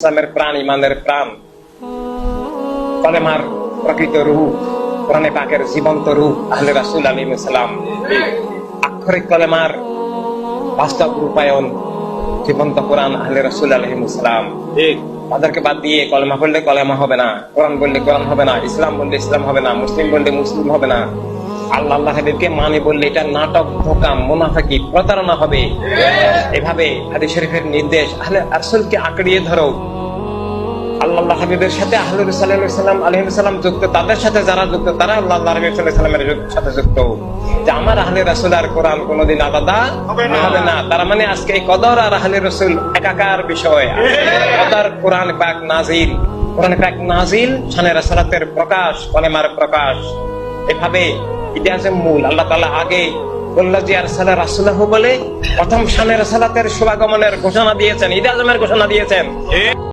ইসলামের প্রাণ ইমানের প্রাণ কলেমার প্রকৃত রূপ কোরআনে পাকের জীবন্ত রূপ আহলে রাসুল আলী ইসলাম আক্ষরিক কলেমার বাস্তব রূপায়ণ জীবন্ত কোরআন আহলে রাসুল আলহিম ইসলাম তাদেরকে বাদ দিয়ে কলেমা বললে কলেমা হবে না কোরআন বললে কোরআন হবে না ইসলাম বললে ইসলাম হবে না মুসলিম বললে মুসলিম হবে না আল্লাহ মানে বললে এটা নাটক ধোকা মুনাফাকি প্রতারণা হবে। এভাবে হাদিস শরীফের নির্দেশ আহলে আঁকড়িয়ে ধরো। আল্লাহ হাবিবের সাথে আহলুর সাল্লাম আলহিম সাল্লাম যুক্ত তাদের সাথে যারা যুক্ত তারা আল্লাহ হাবিব সাল্লামের সাথে যুক্ত। যে আমার আহলে রাসুল আর কোরআন কোনোদিন আলাদা হবে না। তার মানে আজকে এই কদর আর আহলে রসুল একাকার বিষয়। কদর কোরআন পাক নাজিল। কোরআন পাক নাজিল শানে রাসালাতের প্রকাশ কলেমার প্রকাশ। এভাবে ইতিহাসের মূল। আল্লাহ তালা আগে প্রথম সানের সালাতের শুভাগমনের ঘোষণা দিয়েছেন ঈদ আজমের ঘোষণা দিয়েছেন।